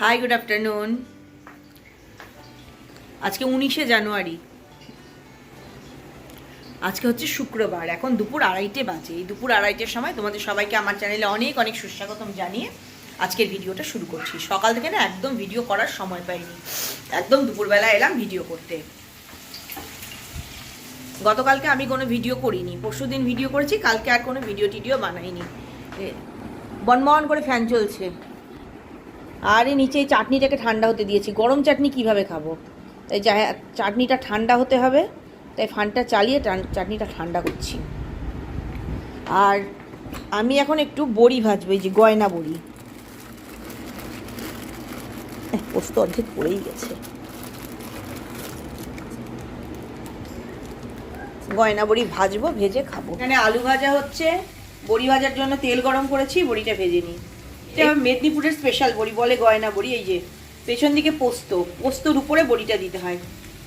Hi good afternoon আজকে উনিশে জানুয়ারি। আজকে হচ্ছে শুক্রবার, এখন দুপুর আড়াইটে বাজে। এই দুপুর আড়াইটের সময় তোমাদের সবাইকে আমার চ্যানেলে অনেক অনেক সুস্বাগতম জানিয়ে আজকের ভিডিওটা শুরু করছি। সকাল থেকে না একদম ভিডিও করার সময় পাইনি। একদম দুপুরবেলা এলাম ভিডিও করতে। গতকালকে আমি কোনো ভিডিও করিনি। পরশু দিন ভিডিও করেছি, কালকে আর কোনো ভিডিও টিডিও বানাইনি বনবন করে ফ্যান চলছে। আর এই নিচে এই চাটনিটাকে ঠান্ডা হতে দিয়েছি। গরম চাটনি কীভাবে খাব? তাই চাটনিটা ঠান্ডা হতে হবে, তাই ফানটা চালিয়ে চাটনিটা ঠান্ডা করছি। আর আমি এখন একটু বড়ি ভাজবো, এই যে গয়না বড়ি। পোস্ত অর্ধেক পড়েই গেছে। গয়না বড়ি ভাজবো, ভেজে খাব। এখানে আলু ভাজা হচ্ছে। বড়ি ভাজার জন্য তেল গরম করেছি, বড়িটা ভেজে নিই। এটা মেদিনীপুরের স্পেশাল বড়ি বলে গয়না বড়ি এই যে পেছন দিকে পোস্ত পোস্তর উপরে বড়িটা দিতে হয়।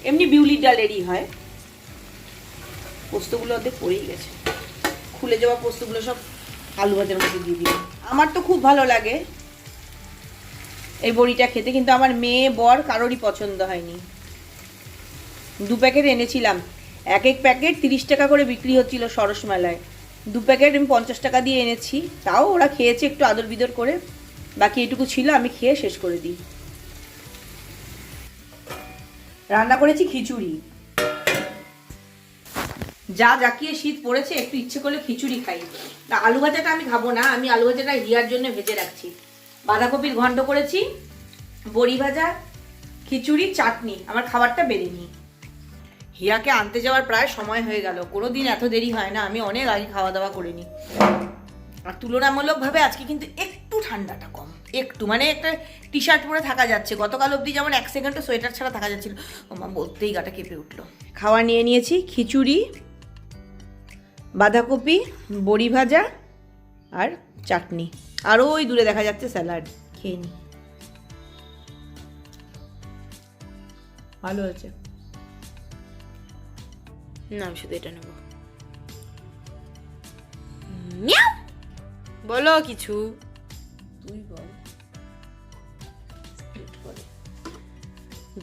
এমনি বিউলির ডালেরই হয়। পোস্তগুলো অর্ধেক পড়েই গেছে। খুলে যাওয়া পোস্তগুলো সব আলু ভাজার মধ্যে দিয়ে দিই আমার তো খুব ভালো লাগে এই বড়িটা খেতে কিন্তু আমার মেয়ে বর কারোরই পছন্দ হয়নি। দু প্যাকেট এনেছিলাম। এক এক প্যাকেট তিরিশ টাকা করে বিক্রি হচ্ছিল সরস মেলায়। দু প্যাকেট আমি পঞ্চাশ টাকা দিয়ে এনেছি। তাও ওরা খেয়েছে একটু আদর বিদর করে। বাকি এটুকু ছিল, আমি খেয়ে শেষ করে দিই। রান্না করেছি খিচুড়ি। যা জাকিয়ে শীত পড়েছে, একটু ইচ্ছে করলে খিচুড়ি খাই। তা আলু ভাজাটা আমি খাব না, আমি আলু ভাজাটা হিয়ার জন্য ভেজে রাখছি। বাঁধাকপির ঘন্ট করেছি, বড়ি ভাজা, খিচুড়ি, চাটনি। আমার খাবারটা বেড়ে নিই। হিয়াকে আনতে যাওয়ার প্রায় সময় হয়ে গেল। কোনো দিন এত দেরি হয় না, আমি অনেক আগে খাওয়া দাওয়া করে আর তুলনামূলকভাবে আজকে কিন্তু একটু ঠান্ডাটা কম। একটু মানে একটা টি শার্ট পরে থাকা যাচ্ছে। গতকাল অবধি যেমন এক সেকেন্ডও সোয়েটার ছাড়া থাকা যাচ্ছিল। মা, বলতেই গাটা কেঁপে উঠল। খাওয়া নিয়ে নিয়েছি খিচুড়ি, বাঁধাকপি, বড়ি ভাজা আর চাটনি। আরও ওই দূরে দেখা যাচ্ছে স্যালাড, খেয়ে নি। ভালো হয়েছে। না আমি শুধু এটা নেব। মিয়াও! বলো কিছু। তুই বল।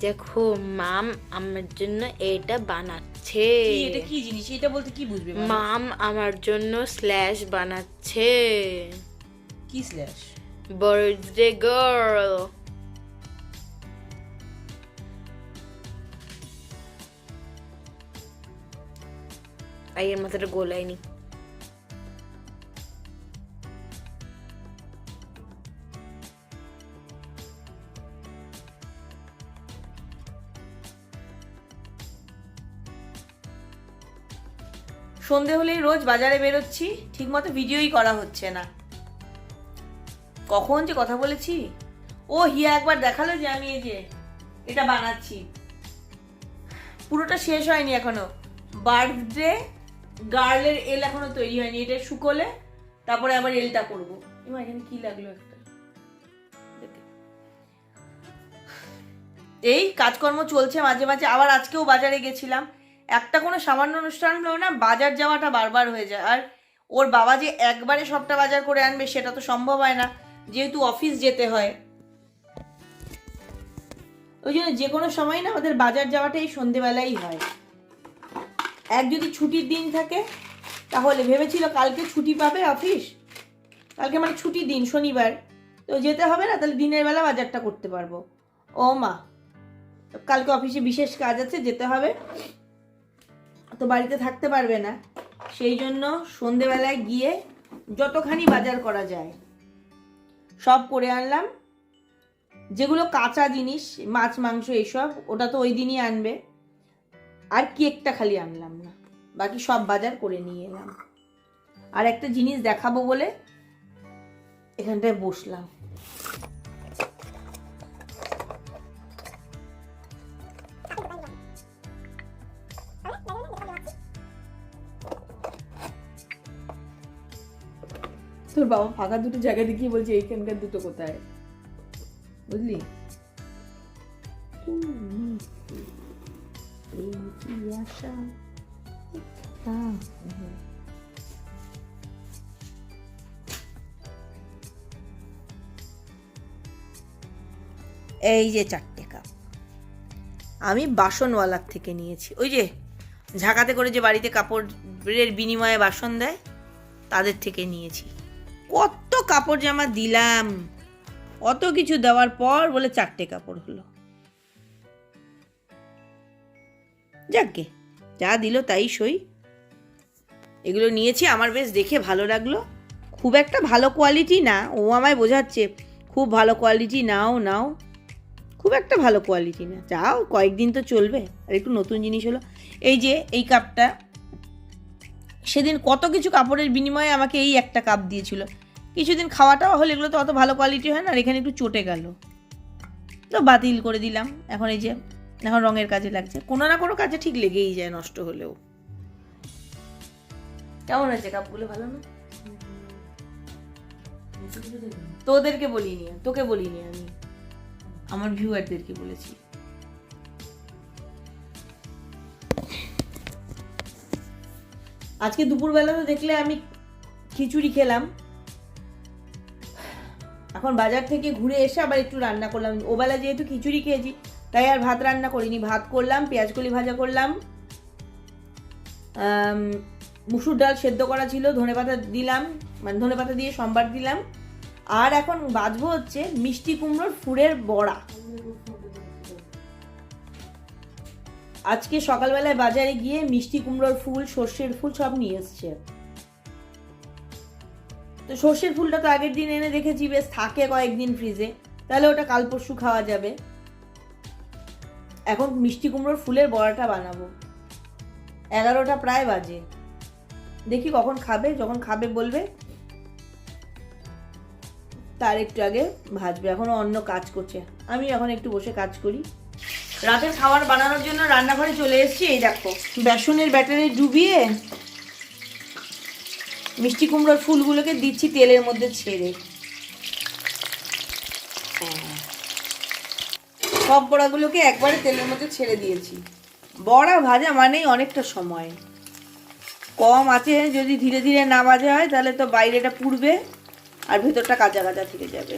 দেখো মাম আমার জন্য এটা বানাচ্ছে। এটা কি জিনিস? এটা বলতে কি বুঝবে মাম? আমার জন্য স্ল্যাশ বানাচ্ছে। কি স্ল্যাশ? বার্থডে গার্ল আই এর মাথাটা গোলায়নি সন্ধে হলেই রোজ বাজারে বেরোচ্ছি, ঠিকমতো ভিডিওই করা হচ্ছে না। কখন যে কথা বলেছি? ও হিয়া একবার দেখাল যে আমি এই যে এটা বানাচ্ছি। পুরোটা শেষ হয়নি এখনও। বার্থডে গার্লের এল এখনও তৈরি হয়নি, এটা শুকোলে তারপরে আবার এলটা করব। এবার এখানে কি লাগল একটা। এই কাজকর্ম চলছে মাঝে মাঝে, আবার আজকেও বাজারে গেছিলাম। একটা কোনো সামান্য অনুষ্ঠান হলেও না, বাজার যাওয়াটা বারবার হয়ে যায়। আর ওর বাবা যে একবারে সবটা বাজার করে আনবে, সেটা তো সম্ভব হয় না। যেহেতু অফিস যেতে হয়। ওই জন্য যে কোনো সময় না আমাদের বাজার যাওয়াটা এই সন্ধেবেলাই হয়। এক যদি ছুটির দিন থাকে, তাহলে ভেবেছিল কালকে ছুটি পাবে অফিস? কালকে মানে ছুটির দিন, শনিবার। তো যেতে হবে না, তাহলে দিনের বেলা বাজারটা করতে পারব। ও মা কালকে অফিসে বিশেষ কাজ আছে, যেতে হবে। তো বাড়িতে থাকতে পারবে না। সেই জন্য সন্ধেবেলায় গিয়ে যতখানি বাজার করা যায়, সব করে আনলাম। যেগুলো কাঁচা জিনিস, মাছ, মাংস, এইসব, ওটা তো ওই দিনই আনবে। আর কেকটা খালি আনলাম না। বাকি সব বাজার করে নিয়ে এলাম। আর একটা জিনিস দেখাবো বলে এখানটায় বসলাম। তোর বাবা ফাঁকা দুটো জায়গা দেখিয়ে বলছে, এইখানকার দুটো কোথায়? বুঝলি? এই যে চারটে কাপ। আমি বাসনওয়ালার থেকে নিয়েছি। ওই যে, ঝাঁকাতে করে যে বাড়িতে কাপড়ের বিনিময়ে বাসন দেয়, তাদের থেকে নিয়েছি। কত কাপড় জামা দিলাম। অত কিছু দেওয়ার পর বলে চারটে কাপড় হলো। যাকগে, যা দিল তাই সই। এগুলো নিয়েছি, আমার বেশ দেখে ভালো লাগল। খুব একটা ভালো কোয়ালিটি না, ও আমায় বোঝাচ্ছে, খুব ভালো কোয়ালিটি নাও নাও। খুব একটা ভালো কোয়ালিটি না, যাও, কয়েকদিন তো চলবে, আর একটু নতুন জিনিস হলো। এই যে, এই কাপটা, সেদিন কত কিছু কাপড়ের বিনিময়ে আমাকে এই একটা কাপ দিয়েছিল। কিছুদিন খাওয়াটাও হলে, এগুলো তো অত ভালো কোয়ালিটি হয় না, আর এখানে একটু চটে গেল। তো বাতিল করে দিলাম, এখন এই যে এখন রঙের কাজে লাগছে। কোনো না কোনো কাজে ঠিক লেগেই যায় নষ্ট হলেও। কেমন আছে কাপগুলো ভালো না? তোদেরকে বলিনি, তোকে বলিনি আমি। আমার ভিউয়ারদেরকে বলেছি। আজকে দুপুরবেলা তো দেখলে আমি খিচুড়ি খেলাম। এখন বাজার থেকে ঘুরে এসে আবার একটু রান্না করলাম। ওবেলা যেহেতু খিচুড়ি খেয়েছি তাই আর ভাত রান্না করিনি। ভাত করলাম, পেঁয়াজকলি ভাজা করলাম। মুসুর ডাল সেদ্ধ করা ছিল, ধনেপাতা দিলাম মানে ধনেপাতা দিয়ে সম্বার দিলাম। আর এখন বাজবো হচ্ছে মিষ্টি কুমড়োর ফুলের বড়া। আজকে সকালবেলায় বাজারে গিয়ে মিষ্টি কুমড়োর ফুল, সর্ষের ফুল সব নিয়ে এসছে। তো সর্ষের ফুলটা তো আগের দিন এনে দেখেছি, বেশ থাকে কয়েকদিন ফ্রিজে। তাহলে ওটা কাল পরশু খাওয়া যাবে। এখন মিষ্টি কুমড়োর ফুলের বড়াটা বানাবো। এগারোটা প্রায় বাজে। দেখি কখন খাবে, যখন খাবে বলবে। তার একটু আগে ভাজবে, এখনও অন্য কাজ করছে। আমি এখন একটু বসে কাজ করি। রাতের খাবার বানানোর জন্য রান্নাঘরে চলে এসেছি, এই দেখো। বেসনের ব্যাটারে ডুবিয়ে মিষ্টি কুমড়োর ফুলগুলোকে দিচ্ছি তেলের মধ্যে ছেড়ে। সব বড়াগুলোকে একবারে তেলের মধ্যে ছেড়ে দিয়েছি। বড়া ভাজা মানেই অনেকটা সময়। কম আছে, যদি ধীরে ধীরে না ভাজা হয়, তাহলে তো বাইরেটা পুড়বে আর ভেতরটা কাঁচা কাঁচা থেকে যাবে।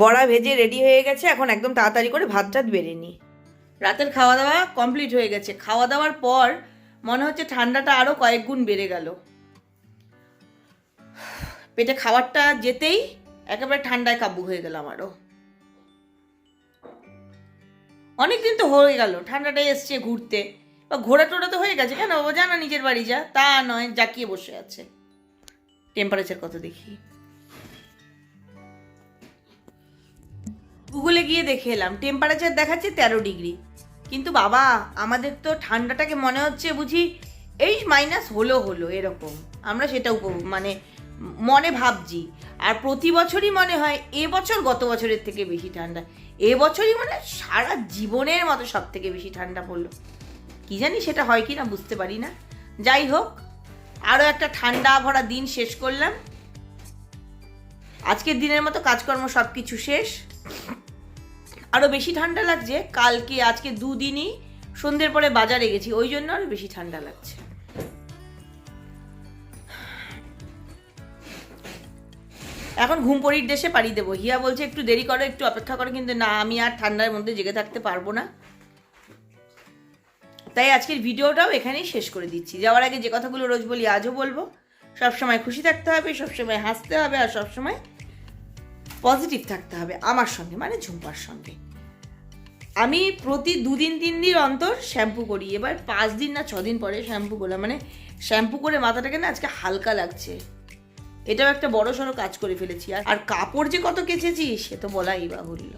বড়া ভেজে রেডি হয়ে গেছে, এখন একদম তাড়াতাড়ি করে ভাত টাত বেড়ে নি রাতের খাওয়া দাওয়া কমপ্লিট হয়ে গেছে। খাওয়া দাওয়ার পর মনে হচ্ছে ঠান্ডাটা আরও কয়েক গুণ বেড়ে গেল। পেটে খাবারটা যেতেই একেবারে ঠান্ডায় কাবু হয়ে গেলাম আরও অনেকদিন তো হয়ে গেল, ঠান্ডাটা এসছে ঘুরতে। বা ঘোরা টোরা তো হয়ে গেছে কেন? ও জানা নিজের বাড়ি যা, তা নয়, জাকিয়ে বসে আছে। টেম্পারেচার কত দেখি? গুগলে গিয়ে দেখে এলাম টেম্পারেচার দেখাচ্ছে তেরো ডিগ্রি কিন্তু বাবা, আমাদের তো ঠান্ডাটাকে মনে হচ্ছে বুঝি এই মাইনাস হলো হলো এরকম। আমরা সেটা উপভোগ মানে মনে ভাবছি। আর প্রতি বছরই মনে হয় এবছর গত বছরের থেকে বেশি ঠান্ডা। এবছরই মানে সারা জীবনের মতো সব থেকে বেশি ঠান্ডা পড়ল। কি জানি সেটা হয় কি না বুঝতে পারি না। যাই হোক আরও একটা ঠান্ডা ভরা দিন শেষ করলাম। আজকের দিনের মতো কাজকর্ম সব কিছু শেষ। আরও বেশি ঠান্ডা লাগছে। কালকে, আজকে দুদিনই সন্ধ্যের পরে বাজারে গেছি, ওই জন্য আরও বেশি ঠান্ডা লাগছে। এখন ঘুমপড়ির দেশে পাড়ি দেবো। হিয়া বলছে, একটু দেরি করো, একটু অপেক্ষা করো, কিন্তু না, আমি আর ঠান্ডার মধ্যে জেগে থাকতে পারব না। তাই আজকের ভিডিওটাও এখানেই শেষ করে দিচ্ছি। যাওয়ার আগে যে কথাগুলো রোজ বলি, আজও বলব। সবসময় খুশি থাকতে হবে, সবসময় হাসতে হবে, আর সবসময় পজিটিভ থাকতে হবে আমার সঙ্গে মানে ঝুম্পার সঙ্গে। আমি প্রতি দুদিন, তিন দিন অন্তর শ্যাম্পু করি। এবার পাঁচ দিন না, ছদিন পরে শ্যাম্পু করলাম। মানে শ্যাম্পু করে মাথাটাকে না আজকে হালকা লাগছে। এটাও একটা বড় সড়ো কাজ করে ফেলেছি। আর কাপড় যে কত কেচেছি, সে তো বলাই বাহুল্য।